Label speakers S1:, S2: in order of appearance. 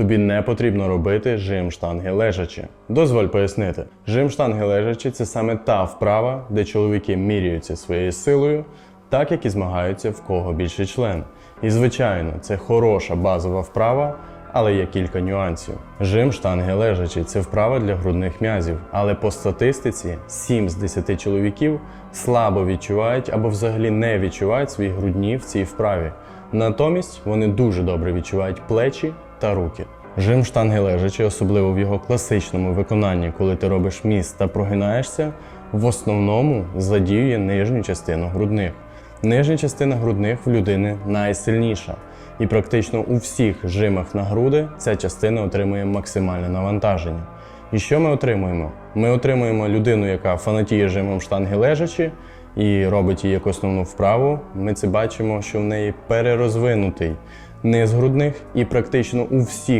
S1: тобі не потрібно робити жим штанги лежачи. Дозволь пояснити. Жим штанги лежачи це саме та вправа, де чоловіки міряються своєю силою, так як і змагаються в кого більший член. І звичайно, це хороша базова вправа, але є кілька нюансів. Жим штанги лежачи це вправа для грудних м'язів, але по статистиці 7 з 10 чоловіків слабо відчувають або взагалі не відчувають свої грудні в цій вправі. Натомість вони дуже добре відчувають плечі та руки. Жим штанги лежачи, особливо в його класичному виконанні, коли ти робиш міст та прогинаєшся, в основному задіює нижню частину грудних. Нижня частина грудних в людини найсильніша. І практично у всіх жимах на груди ця частина отримує максимальне навантаження. І що ми отримуємо? Ми отримуємо людину, яка фанатіє жимом штанги лежачи і робить її як основну вправу. Ми це бачимо, що в неї перерозвинутий низ грудних, і практично у всіх